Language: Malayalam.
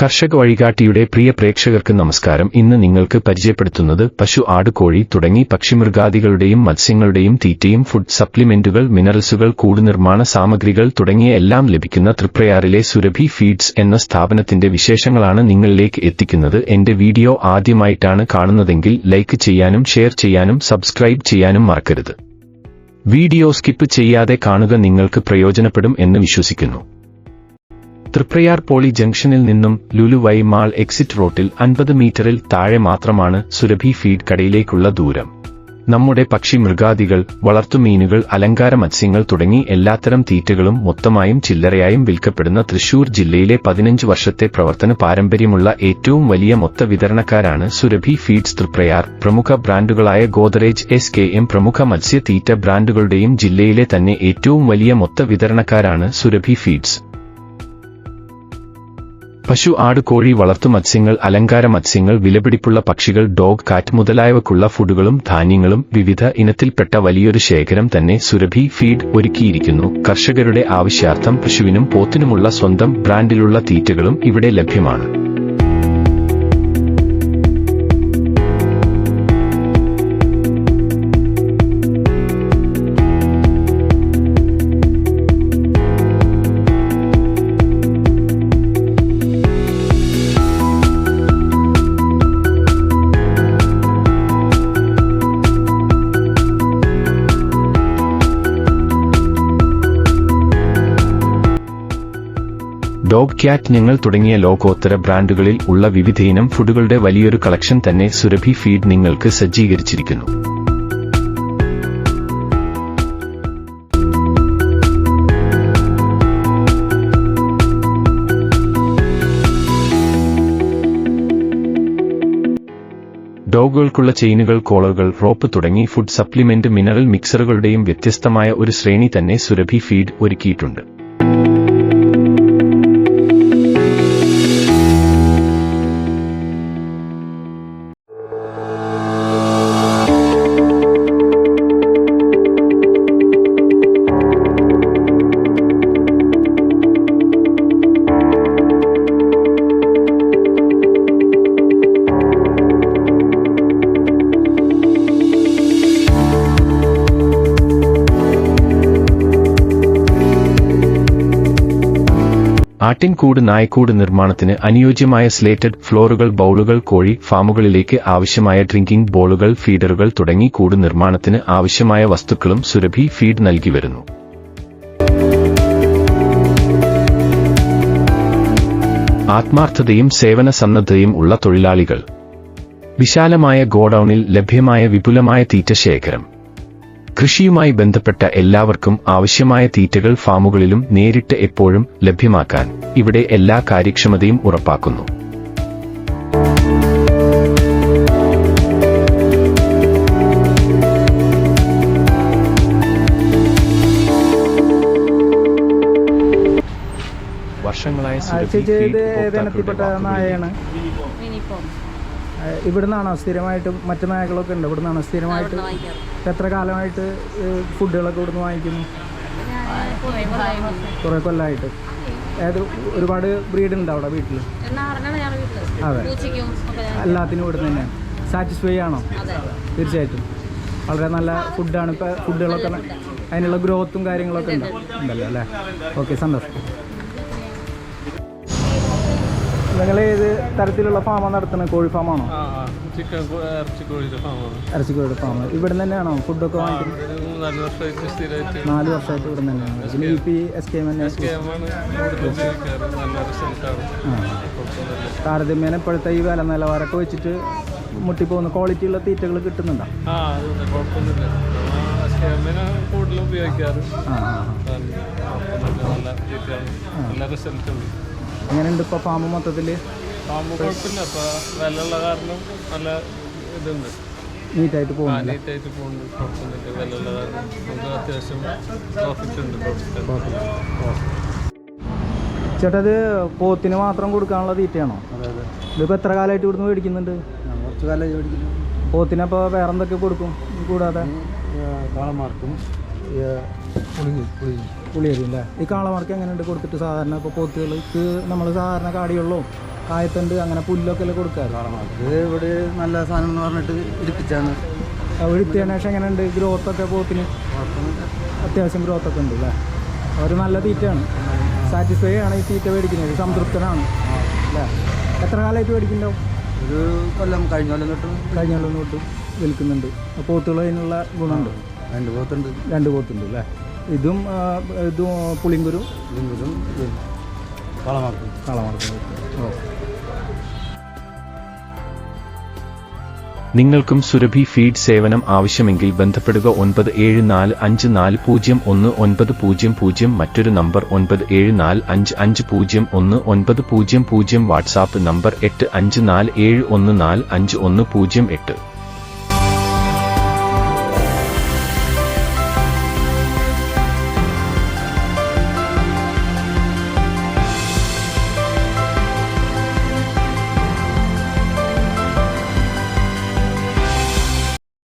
കർഷക വഴികാട്ടിയുടെ പ്രിയ പ്രേക്ഷകർക്ക് നമസ്കാരം. ഇന്ന് നിങ്ങൾക്ക് പരിചയപ്പെടുത്തുന്നത് പശു ആട് കോഴി തുടങ്ങി പക്ഷിമൃഗാദികളുടെയും മത്സ്യങ്ങളുടെയും തീറ്റയും ഫുഡ് സപ്ലിമെന്റുകൾ മിനറൽസുകൾ കൂട് നിർമ്മാണ സാമഗ്രികൾ തുടങ്ങിയ എല്ലാം ലഭിക്കുന്ന തൃപ്രയാറിലെ സുരഭി ഫീഡ്സ് എന്ന സ്ഥാപനത്തിന്റെ വിശേഷങ്ങളാണ് നിങ്ങളിലേക്ക് എത്തിക്കുന്നത്. എന്റെ വീഡിയോ ആദ്യമായിട്ടാണ് കാണുന്നതെങ്കിൽ ലൈക്ക് ചെയ്യാനും ഷെയർ ചെയ്യാനും സബ്സ്ക്രൈബ് ചെയ്യാനും മറക്കരുത്. വീഡിയോ സ്കിപ്പ് ചെയ്യാതെ കാണുക നിങ്ങൾക്ക് പ്രയോജനപ്പെടും എന്ന് വിശ്വസിക്കുന്നു. തൃപ്രയാർ പോളി ജംഗ്ഷനിൽ നിന്നും ലുലുവൈ മാൾ എക്സിറ്റ് റോട്ടിൽ അൻപത് മീറ്ററിൽ താഴെ മാത്രമാണ് സുരഭി ഫീഡ് കടയിലേക്കുള്ള ദൂരം. നമ്മുടെ പക്ഷി മൃഗാദികൾ വളർത്തുമീനുകൾ അലങ്കാര മത്സ്യങ്ങൾ തുടങ്ങി എല്ലാത്തരം തീറ്റകളും മൊത്തമായും ചില്ലറയായും വിൽക്കപ്പെടുന്ന തൃശൂർ ജില്ലയിലെ പതിനഞ്ച് വർഷത്തെ പ്രവർത്തന പാരമ്പര്യമുള്ള ഏറ്റവും വലിയ മൊത്ത വിതരണക്കാരാണ് സുരഭി ഫീഡ്സ് തൃപ്രയാർ. പ്രമുഖ ബ്രാൻഡുകളായ ഗോദറേജ് എസ് കെ എം പ്രമുഖ മത്സ്യ തീറ്റ ബ്രാൻഡുകളുടെയും ജില്ലയിലെ തന്നെ ഏറ്റവും വലിയ മൊത്ത വിതരണക്കാരാണ് സുരഭി ഫീഡ്സ്. പശു ആട് കോഴി വളർത്തു മത്സ്യങ്ങൾ അലങ്കാര മത്സ്യങ്ങൾ വിലപിടിപ്പുള്ള പക്ഷികൾ ഡോഗ് കാറ്റ് മുതലായവക്കുള്ള ഫുഡുകളും ധാന്യങ്ങളും വിവിധ ഇനത്തിൽപ്പെട്ട വലിയൊരു ശേഖരം തന്നെ സുരഭി ഫീഡ് ഒരുക്കിയിരിക്കുന്നു. കർഷകരുടെ ആവശ്യാർത്ഥം പശുവിനും പോത്തിനുമുള്ള സ്വന്തം ബ്രാൻഡിലുള്ള തീറ്റകളും ഇവിടെ ലഭ്യമാണ്. ഡോഗ് ക്യാറ്റ് ഞങ്ങൾ തുടങ്ങിയ ലോകോത്തര ബ്രാൻഡുകളിൽ ഉള്ള വിവിധയിനം ഫുഡുകളുടെ വലിയൊരു കളക്ഷൻ തന്നെ സുരഭി ഫീഡ് നിങ്ങൾക്ക് സജ്ജീകരിച്ചിരിക്കുന്നു. ഡോഗുകൾക്കുള്ള ചെയിനുകൾ കോളറുകൾ റോപ്പ് തുടങ്ങി ഫുഡ് സപ്ലിമെന്റ് മിനറൽ മിക്സറുകളുടെയും വ്യത്യസ്തമായ ഒരു ശ്രേണി തന്നെ സുരഭി ഫീഡ് ഒരുക്കിയിട്ടുണ്ട്. ആട്ടിൻകൂട് നായ്ക്കൂട് നിർമ്മാണത്തിന് അനുയോജ്യമായ സ്ലേറ്റഡ് ഫ്ലോറുകൾ ബൗളുകൾ കോഴി ഫാമുകളിലേക്ക് ആവശ്യമായ ഡ്രിങ്കിംഗ് ബോളുകൾ ഫീഡറുകൾ തുടങ്ങി കൂട് നിർമ്മാണത്തിന് ആവശ്യമായ വസ്തുക്കളും സുരഭി ഫീഡ് നൽകി വരുന്നു. ആത്മാർത്ഥതയും സേവന സന്നദ്ധതയും ഉള്ള തൊഴിലാളികൾ. വിശാലമായ ഗോഡൌണിൽ ലഭ്യമായ വിപുലമായ തീറ്റ ശേഖരം കൃഷിയുമായി ബന്ധപ്പെട്ട എല്ലാവർക്കും ആവശ്യമായ തീറ്റകൾ ഫാമുകളിലും നേരിട്ട് എപ്പോഴും ലഭ്യമാക്കാൻ ഇവിടെ എല്ലാ കാര്യക്ഷമതയും ഉറപ്പാക്കുന്നു. വർഷങ്ങളായ ഇവിടുന്നാണോ സ്ഥിരമായിട്ട് മറ്റു നായകളൊക്കെ ഉണ്ട്? ഇവിടുന്നാണോ സ്ഥിരമായിട്ട് ഇപ്പൊ എത്ര കാലമായിട്ട് ഫുഡുകളൊക്കെ ഇവിടുന്ന് വാങ്ങിക്കുന്നു? കുറേ കൊല്ലമായി കുറേ കൊല്ലമായിട്ട് ഏത് ഒരുപാട് ബ്രീഡ് ഉണ്ട് അവിടെ വീട്ടിൽ അതെ. എല്ലാത്തിനും ഇവിടുന്ന് തന്നെയാണ് സാറ്റിസ്ഫൈ ആണോ? തീർച്ചയായിട്ടും. വളരെ നല്ല ഫുഡാണ് ഇപ്പോൾ ഫുഡുകളൊക്കെ അതിനുള്ള ഗ്രോത്തും കാര്യങ്ങളൊക്കെ ഉണ്ട്? ഉണ്ടല്ലോ അല്ലേ? ഓക്കെ സന്തോഷം. നിങ്ങൾ ഏത് തരത്തിലുള്ള ഫാമാണ് നടത്തുന്നത് കോഴി ഫാമാണോ. ചിക്കൻ കോ- ഇറച്ചി കോഴിയുടെ ഫാമാണ്. ഇറച്ചിക്കോഴിയുടെ ഫാം ഇവിടെ തന്നെയാണോ ഫുഡൊക്കെ വാങ്ങിക്കുന്നത്? മൂന്നാൽ വർഷമായിട്ട് സ്ഥിരമായിട്ട് നാല് വർഷമായിട്ട് ഇവിടെ തന്നെയാണ്. പി എസ് കെ എം റിസൾട്ടാണ് താരതമ്യേന ഇപ്പോഴത്തെ ഈ വില നിലവാരമൊക്കെ വെച്ചിട്ട് മുട്ടിപ്പോകുന്ന ക്വാളിറ്റി ഉള്ള തീറ്റകൾ കിട്ടുന്നുണ്ടോ? ആ കുഴപ്പമൊന്നുമില്ല. ഉപയോഗിക്കാറ്. നല്ല എങ്ങനെയുണ്ട് ഇപ്പോൾ ഫാം മൊത്തത്തിൽ കുഴപ്പമില്ല. വിലയുള്ള കാരണം നല്ല ഇതുണ്ട്. നീറ്റായിട്ട് പോകുന്നില്ല നീറ്റായിട്ട് പോകുന്നു കുഴപ്പമൊന്നുമില്ല. വിലയുള്ള കാരണം നമുക്ക് അത്യാവശ്യം പ്രോഫിറ്റ് ഉണ്ട് പ്രോഫിറ്റ് ചേട്ടാ ഇത് പോത്തിന് മാത്രം കൊടുക്കാനുള്ള തീറ്റയാണോ? ഇതിപ്പോൾ എത്ര കാലമായിട്ട് ഇവിടുന്ന് മേടിക്കുന്നുണ്ട്? കുറച്ച് വേറെന്തൊക്കെ മേടിക്കുന്നു. പോത്തിനപ്പോൾ കൊടുക്കും? കൂടാതെ? കാളമാർക്കും പുളിങ്ങി പുളിങ്ങി പുളിയരി അല്ലേ ഈ കാളമാർക്ക് എങ്ങനെയുണ്ട് കൊടുത്തിട്ട് സാധാരണ ഇപ്പോൾ പോത്തുകൾക്ക് നമ്മൾ സാധാരണ കാടിയുള്ളൂ കായത്തണ്ട് അങ്ങനെ പുല്ലൊക്കെ അല്ലേ കൊടുക്കാറ്? കാളമാർക്ക് ഇവിടെ നല്ല സാധനം എന്ന് പറഞ്ഞിട്ട് ഇടിപ്പിച്ചാണ് ഒഴുത്തിയതിനു ശേഷം എങ്ങനെയുണ്ട് ഗ്രോത്ത് ഒക്കെ പോത്തിന്? അത്യാവശ്യം ഗ്രോത്തൊക്കെ ഉണ്ട് അല്ലേ? അവർ നല്ല തീറ്റയാണ്. സാറ്റിസ്ഫൈ ആണ് ഈ തീറ്റ മേടിക്കുന്നത്. സംതൃപ്തനാണ്. അല്ലേ? എത്ര കാലമായിട്ട് മേടിക്കുന്നുണ്ടാവും? ഒരു കൊല്ലം കഴിഞ്ഞ കൊല്ലം തൊട്ട് കഴിഞ്ഞ കൊല്ലം തൊട്ട് വിൽക്കുന്നുണ്ട്. പോത്തുകൾ അതിനുള്ള ഗുണമുണ്ട്. രണ്ട് പോത്തുണ്ട്. രണ്ട് പോത്തുണ്ട് അല്ലേ? ഇതും ഇതും പുളിങ്കുരും. ലിംഗും കാളമാർക്കും. കളമാർക്കും. ഓ. നിങ്ങൾക്കും സുരഭി ഫീഡ് സേവനം ആവശ്യമെങ്കിൽ ബന്ധപ്പെടുക ഒൻപത് ഏഴ് നാല് അഞ്ച് നാല് പൂജ്യം ഒന്ന് ഒൻപത് പൂജ്യം പൂജ്യം മറ്റൊരു നമ്പർ ഒൻപത് ഏഴ് നാല് അഞ്ച് അഞ്ച് പൂജ്യം ഒന്ന് ഒൻപത് പൂജ്യം പൂജ്യം വാട്സാപ്പ് നമ്പർ എട്ട് അഞ്ച് നാല് ഏഴ് ഒന്ന് നാല് അഞ്ച് ഒന്ന് പൂജ്യം എട്ട്.